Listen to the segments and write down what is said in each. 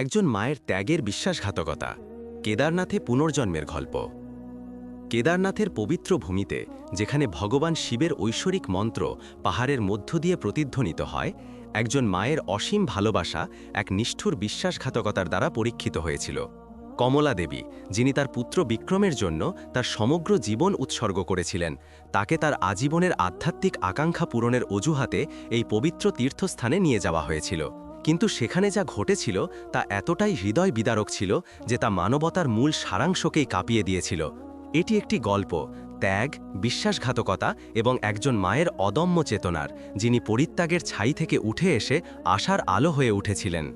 একজন মায়ের ত্যাগের বিশ্বাসঘাতকতা, কেদারনাথে পুনর্জন্মের গল্প। কেদারনাথের পবিত্র ভূমিতে, যেখানে ভগবান শিবের ঐশ্বরিক মন্ত্র পাহাড়ের মধ্য দিয়ে প্রতিধ্বনিত হয়, একজন মায়ের অসীম ভালোবাসা এক নিষ্ঠুর বিশ্বাসঘাতকতার দ্বারা পরীক্ষিত হয়েছিল। কমলা দেবী, যিনি তার পুত্র বিক্রমের জন্য তার সমগ্র জীবন উৎসর্গ করেছিলেন, তাকে তার আজীবনের আধ্যাত্মিক আকাঙ্ক্ষা পূরণের অজুহাতে এই পবিত্র তীর্থস্থানে নিয়ে যাওয়া হয়েছিল। কিন্তু সেখানে যা ঘটেছিল তা এতটাই হৃদয় বিদারক ছিল যে তা মানবতার মূল সারাংশকেই কাঁপিয়ে দিয়েছিল। এটি একটি গল্প, ত্যাগ, বিশ্বাসঘাতকতা এবং একজন মায়ের অদম্য চেতনার, যিনি পরিত্যাগের ছাই থেকে উঠে এসে আশার আলো হয়ে উঠেছিলেন।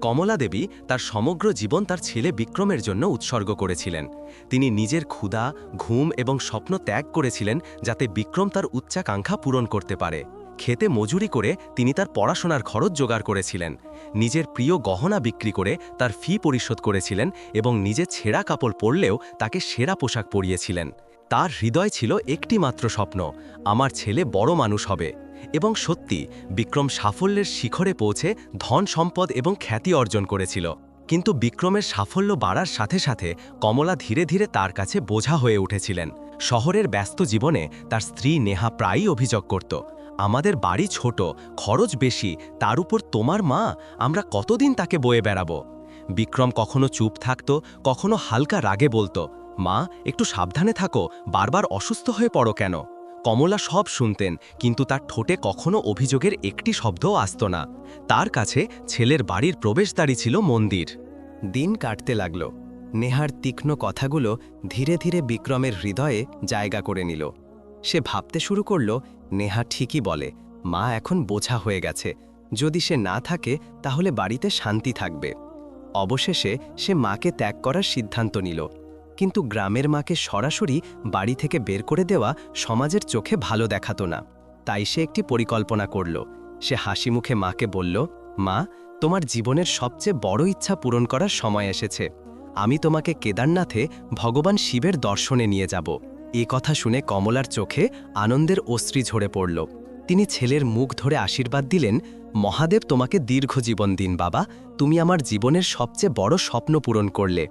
কমলা দেবী তার সমগ্র জীবন তার ছেলে বিক্রমের জন্য উৎসর্গ করেছিলেন। তিনি নিজের ক্ষুধা, ঘুম এবং স্বপ্ন ত্যাগ করেছিলেন যাতে বিক্রম তার উচ্চাকাঙ্ক্ষা পূরণ করতে পারে। খেতে মজুরি করে তিনি তার পড়াশোনার খরচ জোগাড় করেছিলেন। নিজের প্রিয় গহনা বিক্রি করে তার ফি পরিশোধ করেছিলেন এবং নিজে ছেঁড়া কাপড় পরলেও তাকে সেরা পোশাক পরিয়েছিলেন। তার হৃদয় ছিল একটি মাত্র স্বপ্ন, আমার ছেলে বড় মানুষ হবে। এবং সত্যি, বিক্রম সাফল্যের শিখরে পৌঁছে ধন সম্পদ এবং খ্যাতি অর্জন করেছিল। কিন্তু বিক্রমের সাফল্য বাড়ার সাথে সাথে কমলা ধীরে ধীরে তার কাছে বোঝা হয়ে উঠেছিলেন। শহরের ব্যস্ত জীবনে তার স্ত্রী নেহা প্রায়ই অভিযোগ করত আমাদের বাড়ি ছোট, খরচ বেশি, তার উপর তোমার মা, আমরা কতদিন তাকে বয়ে বেড়াবো? বিক্রম কখনো চুপ থাকত, কখনো হালকা রাগে বলতো, মা, একটু সাবধানে থাকো, বারবার অসুস্থ হয়ে পড়ো কেন? কমলা সব শুনতেন, কিন্তু তার ঠোঁটে কখনো অভিযোগের একটি শব্দও আসত না। তার কাছে ছেলের বাড়ির প্রবেশদ্বারই ছিল মন্দির। দিন কাটতে লাগল। নেহার তীক্ষ্ণ কথাগুলো ধীরে ধীরে বিক্রমের হৃদয়ে জায়গা করে নিল। সে ভাবতে শুরু করল নেহা ঠিকই বলে, মা এখন বোঝা হয়ে গেছে। যদি সে না থাকে, তাহলে বাড়িতে শান্তি থাকবে। অবশেষে সে মাকে ত্যাগ করার সিদ্ধান্ত নিল। কিন্তু গ্রামের মাকে সরাসরি বাড়ি থেকে বের করে দেওয়া সমাজের চোখে ভালো দেখাতো না। তাই সে একটি পরিকল্পনা করল। সে হাসি মুখে মাকে বলল, মা, তোমার জীবনের সবচেয়ে বড় ইচ্ছা পূরণ করার সময় এসেছে। আমি তোমাকে কেদারনাথে ভগবান শিবের দর্শনে নিয়ে যাব। এ কথা শুনে কমলার চোখে আনন্দের অশ্রী ঝরে পড়ল। তিনি ছেলের মুখ ধরে আশীর্বাদ দিলেন, মহাদেব তোমাকে দীর্ঘ জীবন দিন বাবা, তুমি আমার জীবনের সবচেয়ে বড় স্বপ্ন পূরণ করলে।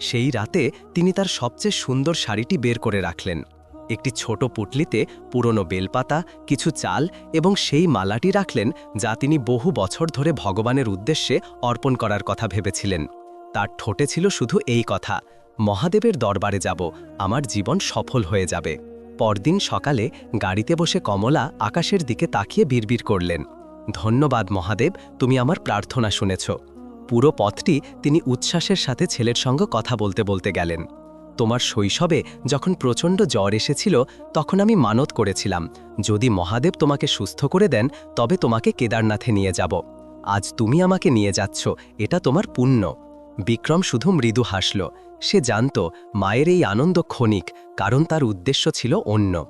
সেই রাতে তিনি তার সবচেয়ে সুন্দর শাড়িটি বের করে রাখলেন। একটি ছোট পুটলিতে পুরনো বেলপাতা, কিছু চাল এবং সেই মালাটি রাখলেন, যা তিনি বহু বছর ধরে ভগবানের উদ্দেশ্যে অর্পণ করার কথা ভেবেছিলেন। তার ঠোঁটে ছিল শুধু এই কথা মহাদেবের দরবারে যাব, আমার জীবন সফল হয়ে যাবে। পরদিন সকালে গাড়িতে বসে কমলা আকাশের দিকে তাকিয়ে বিড়বিড় করলেন। ধন্যবাদ মহাদেব, তুমি আমার প্রার্থনা শুনেছ। পুরো পথটি তিনি উচ্ছ্বাসের সাথে ছেলের সঙ্গে কথা বলতে বলতে গেলেন। তোমার শৈশবে যখন প্রচণ্ড জ্বর এসেছিল, তখন আমি মানত করেছিলাম। যদি মহাদেব তোমাকে সুস্থ করে দেন, তবে তোমাকে কেদারনাথে নিয়ে যাব। আজ তুমি আমাকে নিয়ে যাচ্ছ, এটা তোমার পুণ্য। বিক্রম শুধু মৃদু হাসল। সে জানত, মায়ের এই আনন্দ ক্ষণিক, কারণ তার উদ্দেশ্য ছিল অন্য।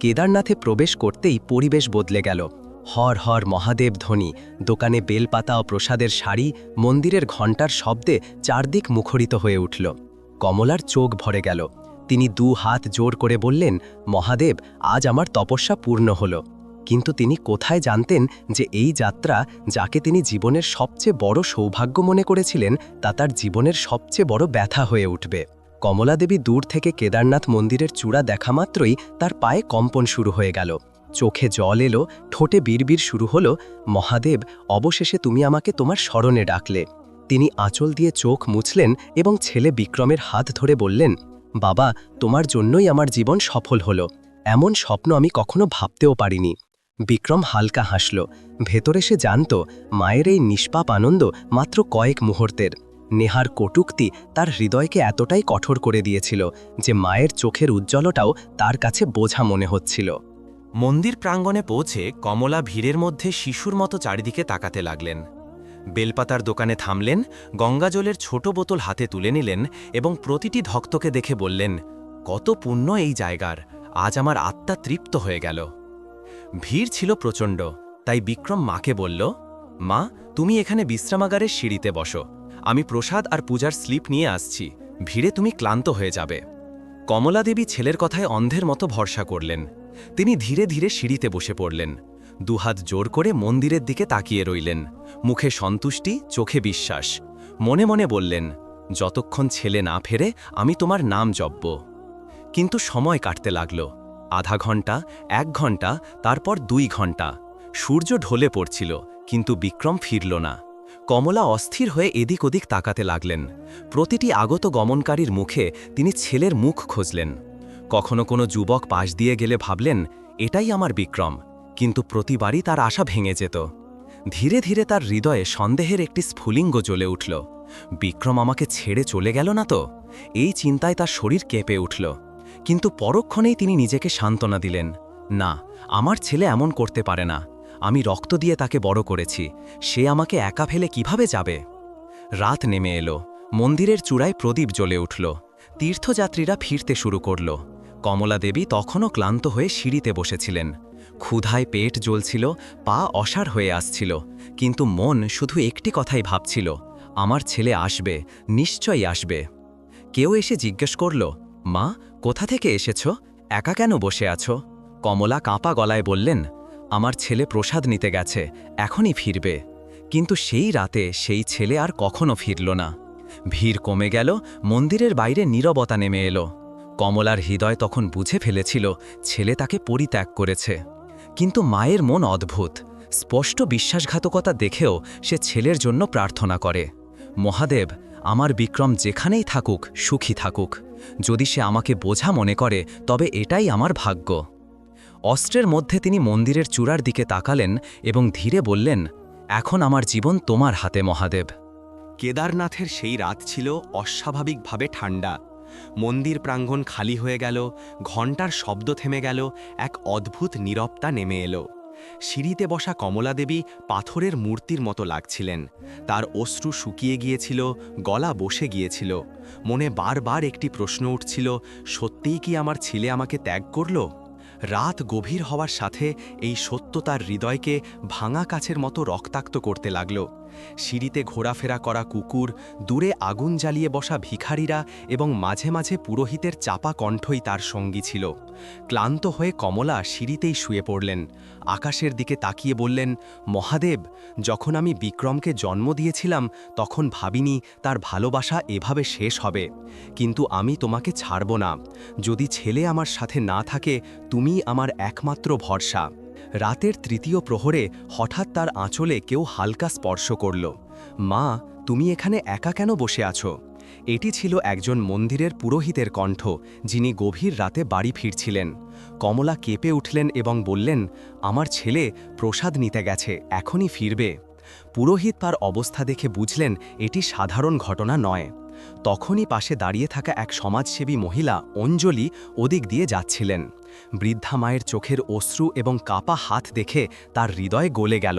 কেদারনাথে প্রবেশ করতেই পরিবেশ বদলে গেল। হর হর মহাদেব ধ্বনি, দোকানে বেলপাতা ও প্রসাদের শাড়ি, মন্দিরের ঘণ্টার শব্দে চারদিক মুখরিত হয়ে উঠল। কমলার চোখ ভরে গেল। তিনি দু হাত জোর করে বললেন, মহাদেব, আজ আমার তপস্যা পূর্ণ হল। কিন্তু তিনি কোথায় জানতেন যে এই যাত্রা যাকে তিনি জীবনের সবচেয়ে বড় সৌভাগ্য মনে করেছিলেন, তা তার জীবনের সবচেয়ে বড় ব্যথা হয়ে উঠবে। কমলাদেবী দূর থেকে কেদারনাথ মন্দিরের চূড়া দেখা মাত্রই তার পায়ে কম্পন শুরু হয়ে গেল। চোখে জল এলো, ঠোঁটে বিড়বিড় শুরু হলো, মহাদেব, অবশেষে তুমি আমাকে তোমার স্মরণে ডাকলে। তিনি আঁচল দিয়ে চোখ মুছলেন এবং ছেলে বিক্রমের হাত ধরে বললেন, বাবা, তোমার জন্যই আমার জীবন সফল হলো। এমন স্বপ্ন আমি কখনো ভাবতেও পারিনি। বিক্রম হালকা হাসল। ভেতরে সে জানত, মায়ের এই নিষ্পাপ আনন্দ মাত্র কয়েক মুহূর্তের। নেহার কটুক্তি তার হৃদয়কে এতটাই কঠোর করে দিয়েছিল যে মায়ের চোখের উজ্জ্বলটাও তার কাছে বোঝা মনে হচ্ছিল। মন্দির প্রাঙ্গণে পৌঁছে কমলা ভিড়ের মধ্যে শিশুর মতো চারিদিকে তাকাতে লাগলেন। বেলপাতার দোকানে থামলেন গঙ্গাজলের ছোট বোতল হাতে তুলে নিলেন এবং প্রতিটি ভক্তকে দেখে বললেন, কত পুণ্য এই জায়গার, আজ আমার আত্মা তৃপ্ত হয়ে গেল। ভিড় ছিল প্রচণ্ড, তাই বিক্রম মাকে বলল, মা, তুমি এখানে বিশ্রামাগারের সিঁড়িতে বসো। আমি প্রসাদ আর পূজার স্লিপ নিয়ে আসছি। ভিড়ে তুমি ক্লান্ত হয়ে যাবে কমলা দেবী ছেলের কথায় অন্ধের মতো ভরসা করলেন। তিনি ধীরে ধীরে সিঁড়িতে বসে পড়লেন। দুহাত জোর করে মন্দিরের দিকে তাকিয়ে রইলেন। মুখে সন্তুষ্টি, চোখে বিশ্বাস। মনে মনে বললেন, যতক্ষণ ছেলে না ফেরে, আমি তোমার নাম জপব কিন্তু সময় কাটতে লাগল। আধা ঘণ্টা এক ঘণ্টা তারপর দুই ঘণ্টা সূর্য ঢলে পড়ছিল, কিন্তু বিক্রম ফিরল না। কমলা অস্থির হয়ে এদিক ওদিক তাকাতে লাগলেন। প্রতিটি আগত গমনকারীর মুখে তিনি ছেলের মুখ খুঁজলেন। কখনো কোনো যুবক পাশ দিয়ে গেলে ভাবলেন, এটাই আমার বিক্রম। কিন্তু প্রতিবারই তার আশা ভেঙে যেত। ধীরে ধীরে তার হৃদয়ে সন্দেহের একটি স্ফুলিঙ্গ জ্বলে উঠল। বিক্রম আমাকে ছেড়ে চলে গেল না তো? এই চিন্তায় তার শরীর কেঁপে উঠল। কিন্তু পরক্ষণেই তিনি নিজেকে সান্ত্বনা দিলেন, না, আমার ছেলে এমন করতে পারে না। আমি রক্ত দিয়ে তাকে বড় করেছি। সে আমাকে একা ফেলে কীভাবে যাবে? রাত নেমে এলো। মন্দিরের চূড়ায় প্রদীপ জ্বলে উঠল। তীর্থযাত্রীরা ফিরতে শুরু করল। কমলা দেবী তখনও ক্লান্ত হয়ে সিঁড়িতে বসেছিলেন। ক্ষুধায় পেট জ্বলছিল, পা অসার হয়ে আসছিল। কিন্তু মন শুধু একটি কথাই ভাবছিল, আমার ছেলে আসবে, নিশ্চয়ই আসবে। কেউ এসে জিজ্ঞেস করল, মা কোথা থেকে এসেছ? একা কেন বসে আছো? কমলা কাঁপা গলায় বললেন, আমার ছেলে প্রসাদ নিতে গেছে, এখনই ফিরবে। কিন্তু সেই রাতে সেই ছেলে আর কখনো ফিরল না। ভিড় কমে গেল, মন্দিরের বাইরে নীরবতা নেমে এলো। কমলার হৃদয় তখন বুঝে ফেলেছিল, ছেলে তাকে পরিত্যাগ করেছে। কিন্তু মায়ের মন অদ্ভুত, স্পষ্ট বিশ্বাসঘাতকতা দেখেও সে ছেলের জন্য প্রার্থনা করে, মহাদেব, আমার বিক্রম যেখানেই থাকুক, সুখী থাকুক। যদি সে আমাকে বোঝা মনে করে, তবে এটাই আমার ভাগ্য। অস্ত্রের মধ্যে তিনি মন্দিরের চূড়ার দিকে তাকালেন এবং ধীরে বললেন, এখন আমার জীবন তোমার হাতে, মহাদেব। কেদারনাথের সেই রাত ছিল অস্বাভাবিকভাবে ঠান্ডা মন্দির প্রাঙ্গণ খালি হয়ে গেল, ঘণ্টার শব্দ থেমে গেল, এক অদ্ভুত নীরবতা নেমে এলো। সিঁড়িতে বসা কমলা দেবী পাথরের মূর্তির মতো লাগছিলেন। তার অশ্রু শুকিয়ে গিয়েছিল, গলা বসে গিয়েছিল। মনে বারবার একটি প্রশ্ন উঠছিল, সত্যিই কি আমার ছেলে আমাকে ত্যাগ করল? রাত গভীর হওয়ার সাথে এই সত্য তার হৃদয়কে ভাঙা কাছের মতো রক্তাক্ত করতে লাগল। সিঁড়িতে ঘোরাফেরা করা কুকুর, দূরে আগুন জ্বালিয়ে বসা ভিখারিরা এবং মাঝে মাঝে পুরোহিতের চাপা কণ্ঠই তার সঙ্গী ছিল। ক্লান্ত হয়ে কমলা সিঁড়িতেই শুয়ে পড়লেন। আকাশের দিকে তাকিয়ে বললেন, মহাদেব, যখন আমি বিক্রমকে জন্ম দিয়েছিলাম, তখন ভাবিনি তার ভালোবাসা এভাবে শেষ হবে। কিন্তু আমি তোমাকে ছাড়ব না। যদি ছেলে আমার সাথে না থাকে তুমি আমার একমাত্র ভরসা। রাতের তৃতীয় প্রহরে হঠাৎ তার আঁচলে কেউ হালকা স্পর্শ করল। মা, তুমি এখানে একা কেন বসে আছো? এটি ছিল একজন মন্দিরের পুরোহিতের কণ্ঠ, যিনি গভীর রাতে বাড়ি ফিরছিলেন। কমলা কেঁপে উঠলেন এবং বললেন, আমার ছেলে প্রসাদ নিতে গেছে, এখনই ফিরবে। পুরোহিত তার অবস্থা দেখে বুঝলেন, এটি সাধারণ ঘটনা নয়। তখনই পাশে দাঁড়িয়ে থাকা এক সমাজসেবী মহিলা অঞ্জলি ওদিক দিয়ে যাচ্ছিলেন। বৃদ্ধা মায়ের চোখের অশ্রু এবং কাপা হাত দেখে তার হৃদয় গলে গেল।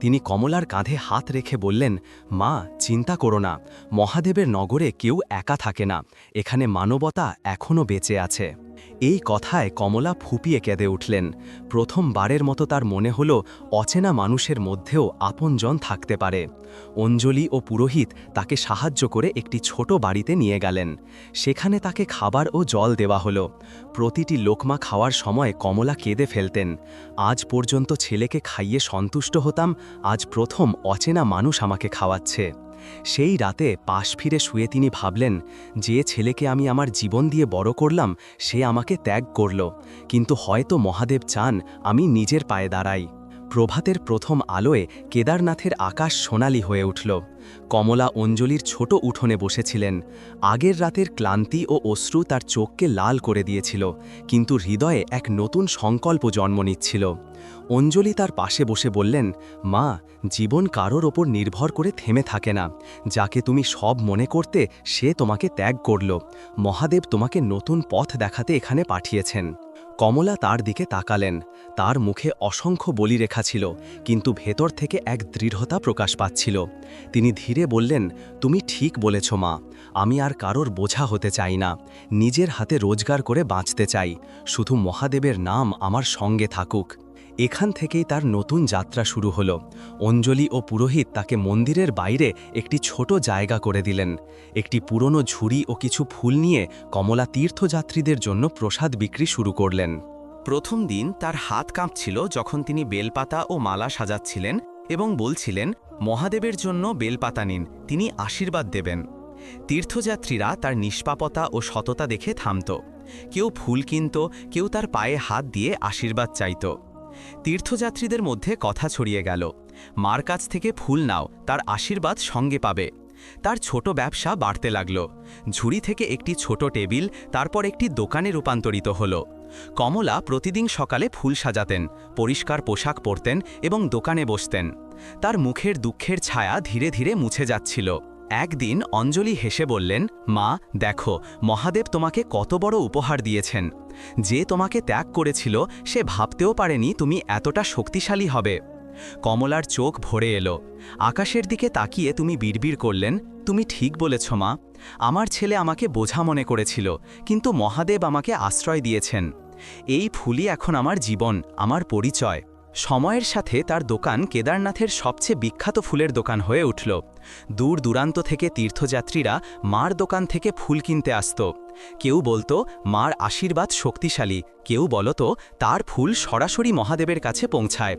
তিনি কমলার কাঁধে হাত রেখে বললেন, মা, চিন্তা করো না, মহাদেবের নগরে কেউ একা থাকে না, এখানে মানবতা এখনও বেঁচে আছে। এই কথায় কমলা ফুপিয়ে কেঁদে উঠলেন। প্রথমবারের মতো তার মনে হল অচেনা মানুষের মধ্যেও আপনজন থাকতে পারে। অঞ্জলি ও পুরোহিত তাকে সাহায্য করে একটি ছোট বাড়িতে নিয়ে গেলেন। সেখানে তাকে খাবার ও জল দেওয়া হলো। প্রতিটি লোকমা খাওয়ার সময় কমলা কেঁদে ফেলতেন। আজ পর্যন্ত ছেলেকে খাইয়ে সন্তুষ্ট হতাম, আজ প্রথম অচেনা মানুষ আমাকে খাওয়াচ্ছে। সেই রাতে পাশ ফিরে শুয়ে তিনি ভাবলেন, যে ছেলেকে আমি আমার জীবন দিয়ে বড় করলাম, সে আমাকে ত্যাগ করল। কিন্তু হয়তো মহাদেব চান আমি নিজের পায়ে দাঁড়াই। প্রভাতের প্রথম আলোয় কেদারনাথের আকাশ সোনালি হয়ে উঠল। কমলা অঞ্জলির ছোট উঠোনে বসেছিলেন। আগের রাতের ক্লান্তি ও অশ্রু তার চোখকে লাল করে দিয়েছিল, কিন্তু হৃদয়ে এক নতুন সংকল্প জন্ম নিচ্ছিল। অঞ্জলি তার পাশে বসে বললেন, মা, জীবন কারোর ওপর নির্ভর করে থেমে থাকে না। যাকে তুমি সব মনে করতে, সে তোমাকে ত্যাগ করল। মহাদেব তোমাকে নতুন পথ দেখাতে এখানে পাঠিয়েছেন। কমলা তার দিকে তাকালেন। তার মুখে অসংখ্য বলিরেখা ছিল, কিন্তু ভেতর থেকে এক দৃঢ়তা প্রকাশ পাচ্ছিল। তিনি ধীরে বললেন, তুমি ঠিক বলেছ মা, আমি আর কারোর বোঝা হতে চাই না। নিজের হাতে রোজগার করে বাঁচতে চাই। শুধু মহাদেবের নাম আমার সঙ্গে থাকুক। এখান থেকেই তার নতুন যাত্রা শুরু হলো। অঞ্জলি ও পুরোহিত তাকে মন্দিরের বাইরে একটি ছোট জায়গা করে দিলেন। একটি পুরনো ঝুড়ি ও কিছু ফুল নিয়ে কমলা তীর্থযাত্রীদের জন্য প্রসাদ বিক্রি শুরু করলেন। প্রথম দিন তার হাত কাঁপছিল যখন তিনি বেলপাতা ও মালা সাজাচ্ছিলেন এবং বলছিলেন, মহাদেবের জন্য বেলপাতা নিন, তিনি আশীর্বাদ দেবেন। তীর্থযাত্রীরা তার নিষ্পাপতা ও সততা দেখে থামত। কেউ ফুল কিনত, কেউ তার পায়ে হাত দিয়ে আশীর্বাদ চাইত। তীর্থযাত্রীদের মধ্যে কথা ছড়িয়ে গেল। মার কাছ থেকে ফুল নাও, তার আশীর্বাদ সঙ্গে পাবে। তার ছোট ব্যবসা বাড়তে লাগল। ঝুড়ি থেকে একটি ছোট টেবিল, তারপর একটি দোকানে রূপান্তরিত হল। কমলা প্রতিদিন সকালে ফুল সাজাতেন, পরিষ্কার পোশাক পরতেন এবং দোকানে বসতেন। তার মুখের দুঃখের ছায়া ধীরে ধীরে মুছে যাচ্ছিল। একদিন অঞ্জলি হেসে বললেন, মা, দেখো, মহাদেব তোমাকে কত বড় উপহার দিয়েছেন। যে তোমাকে ত্যাগ করেছিল, সে ভাবতেও পারেনি তুমি এতটা শক্তিশালী হবে। কমলার চোখ ভরে এলো। আকাশের দিকে তাকিয়ে তুমি বিড়বিড় করলেন, তুমি ঠিক বলেছ, মা। আমার ছেলে আমাকে বোঝা মনে করেছিল, কিন্তু মহাদেব আমাকে আশ্রয় দিয়েছেন। এই ফুলই এখন আমার জীবন, আমার পরিচয়। সময়ের সাথে তার দোকান কেদারনাথের সবচেয়ে বিখ্যাত ফুলের দোকান হয়ে উঠল। দূর দূরান্ত থেকে তীর্থযাত্রীরা মার দোকান থেকে ফুল কিনতে আসত। কেউ বলতো, মার আশীর্বাদ শক্তিশালী। কেউ বলতো, তার ফুল সরাসরি মহাদেবের কাছে পৌঁছায়।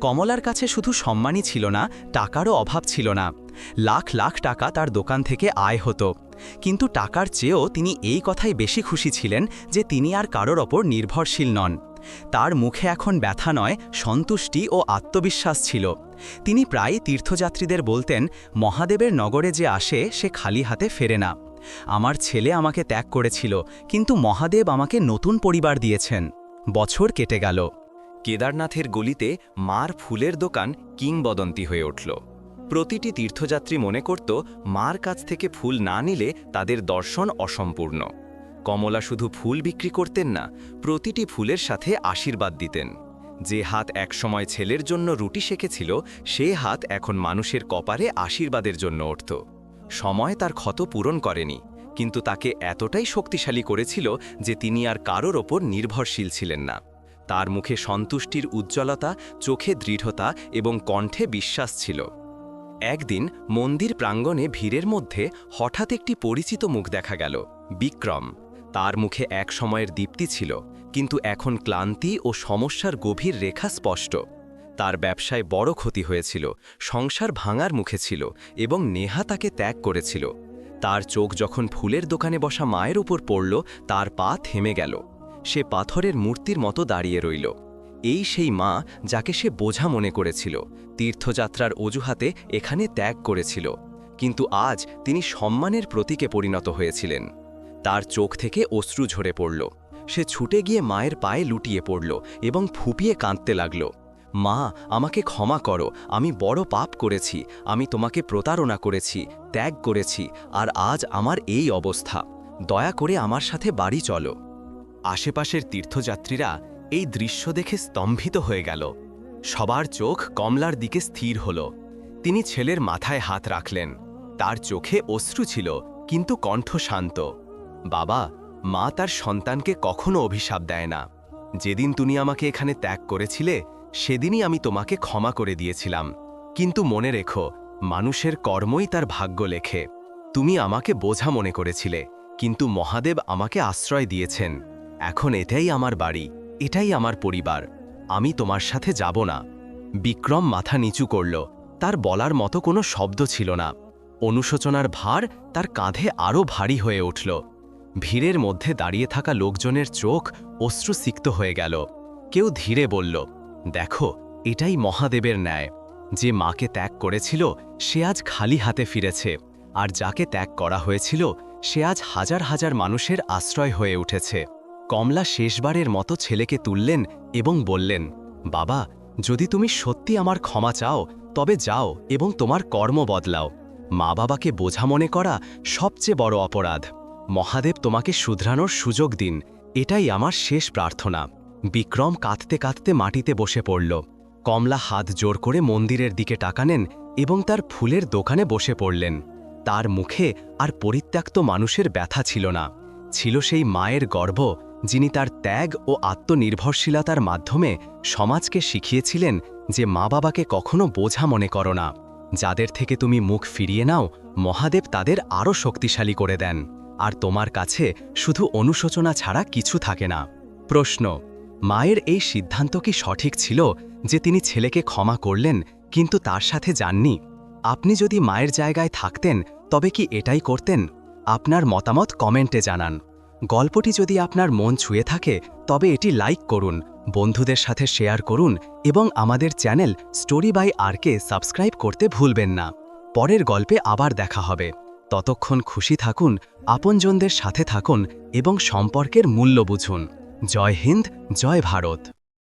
কমলার কাছে শুধু সম্মানই ছিল না, টাকারও অভাব ছিল না। লাখ লাখ টাকা তার দোকান থেকে আয় হতো। কিন্তু টাকার চেয়েও তিনি এই কথাই বেশি খুশি ছিলেন যে তিনি আর কারোর ওপর নির্ভরশীল নন। তার মুখে এখন ব্যথা নয়, সন্তুষ্টি ও আত্মবিশ্বাস ছিল। তিনি প্রায় তীর্থযাত্রীদের বলতেন, মহাদেবের নগরে যে আসে, সে খালি হাতে ফেরে না। আমার ছেলে আমাকে ত্যাগ করেছিল, কিন্তু মহাদেব আমাকে নতুন পরিবার দিয়েছেন। বছর কেটে গেল। কেদারনাথের গলিতে মার ফুলের দোকান কিংবদন্তি হয়ে উঠল। প্রতিটি তীর্থযাত্রী মনে করত, মার কাছ থেকে ফুল না নিলে তাদের দর্শন অসম্পূর্ণ। কমলা শুধু ফুল বিক্রি করতেন না, প্রতিটি ফুলের সাথে আশীর্বাদ দিতেন। যে হাত একসময় ছেলের জন্য রুটি শেখেছিল সে হাত এখন মানুষের কপারে আশীর্বাদের জন্য উঠত। সময় তার ক্ষত পূরণ করেনি, কিন্তু তাকে এতটাই শক্তিশালী করেছিল যে তিনি আর কারোর ওপর নির্ভরশীল ছিলেন না। তার মুখে সন্তুষ্টির উজ্জ্বলতা, চোখে দৃঢ়তা এবং কণ্ঠে বিশ্বাস ছিল। একদিন মন্দির প্রাঙ্গণে ভিড়ের মধ্যে হঠাৎ একটি পরিচিত মুখ দেখা গেল, বিক্রম। তার মুখে এক সময়ের দীপ্তি ছিল, কিন্তু এখন ক্লান্তি ও সমস্যার গভীর রেখা স্পষ্ট। তার ব্যবসায় বড় ক্ষতি হয়েছিল, সংসার ভাঙার মুখে ছিল এবং নেহা তাকে ত্যাগ করেছিল। তার চোখ যখন ফুলের দোকানে বসা মায়ের উপর পড়ল, তার পা থেমে গেল। সে পাথরের মূর্তির মতো দাঁড়িয়ে রইল। এই সেই মা যাকে সে বোঝা মনে করেছিল, তীর্থযাত্রার অজুহাতে এখানে ত্যাগ করেছিল। কিন্তু আজ তিনি সম্মানের প্রতীকে পরিণত হয়েছিলেন। তার চোখ থেকে অশ্রু ঝরে পড়ল। সে ছুটে গিয়ে মায়ের পায়ে লুটিয়ে পড়ল এবং ফুপিয়ে কাঁদতে লাগল। মা, আমাকে ক্ষমা করো, আমি বড় পাপ করেছি, আমি তোমাকে প্রতারণা করেছি, ত্যাগ করেছি, আর আজ আমার এই অবস্থা। দয়া করে আমার সাথে বাড়ি চলো আশেপাশের তীর্থযাত্রীরা এই দৃশ্য দেখে স্তম্ভিত হয়ে গেল। সবার চোখ কমলার দিকে স্থির হল। তিনি ছেলের মাথায় হাত রাখলেন। তার চোখে অশ্রু ছিল, কিন্তু কণ্ঠ শান্ত। বাবা, মা তার সন্তানকে কখনো অভিশাপ দেয় না। যেদিন তুমি আমাকে এখানে ত্যাগ করেছিলে, সেদিনই আমি তোমাকে ক্ষমা করে দিয়েছিলাম। কিন্তু মনে রেখো, মানুষের কর্মই তার ভাগ্য লেখে। তুমি আমাকে বোঝা মনে করেছিলে, কিন্তু মহাদেব আমাকে আশ্রয় দিয়েছেন। এখন এটাই আমার বাড়ি, এটাই আমার পরিবার। আমি তোমার সাথে যাব না। বিক্রম মাথা নিচু করল, তার বলার মতো কোনো শব্দ ছিল না। অনুশোচনার ভার তার কাঁধে আরও ভারী হয়ে উঠল। ভিড়ের মধ্যে দাঁড়িয়ে থাকা লোকজনের চোখ অশ্রুসিক্ত হয়ে গেল। কেউ ধীরে বলল, দেখো, এটাই মহাদেবের ন্যায়। যে মাকে ত্যাগ করেছিল, সে আজ খালি হাতে ফিরেছে। আর যাকে ত্যাগ করা হয়েছিল, সে আজ হাজার হাজার মানুষের আশ্রয় হয়ে উঠেছে। কমলা শেষবারের মতো ছেলেকে তুললেন এবং বললেন, বাবা, যদি তুমি সত্যি আমার ক্ষমা চাও, তবে যাও এবং তোমার কর্ম বদলাও। মা বাবাকে বোঝা মনে করা সবচেয়ে বড় অপরাধ। মহাদেব তোমাকে শুধরানোর সুযোগ দিন, এটাই আমার শেষ প্রার্থনা। বিক্রম কাঁদতে কাঁদতে মাটিতে বসে পড়ল। কমলা হাত জোর করে মন্দিরের দিকে টাকানেন এবং তার ফুলের দোকানে বসে পড়লেন। তার মুখে আর পরিত্যক্ত মানুষের ব্যথা ছিল না। ছিল সেই মায়ের গর্ব, যিনি তার ত্যাগ ও আত্মনির্ভরশীলতার মাধ্যমে সমাজকে শিখিয়েছিলেন যে মা বাবাকে কখনো বোঝা মনে করো না। যাদের থেকে তুমি মুখ ফিরিয়ে নাও, মহাদেব তাদের আরও শক্তিশালী করে দেন। আর তোমার কাছে শুধু অনুশোচনা ছাড়া কিছু থাকে না। প্রশ্ন, মায়ের এই সিদ্ধান্ত কি সঠিক ছিল যে তিনি ছেলেকে ক্ষমা করলেন, কিন্তু তার সাথে যাননি? আপনি যদি মায়ের জায়গায় থাকতেন, তবে কি এটাই করতেন? আপনার মতামত কমেন্টে জানান। গল্পটি যদি আপনার মন ছুঁয়ে থাকে, তবে এটি লাইক করুন, বন্ধুদের সাথে শেয়ার করুন এবং আমাদের channel story by R K subscribe করতে ভুলবেন না। পরের গল্পে আবার দেখা হবে। ততক্ষণ খুশি থাকুন আপনজনদের সাথে থাকুন এবং সম্পর্কের মূল্য বুঝুন। জয় হিন্দ জয় ভারত।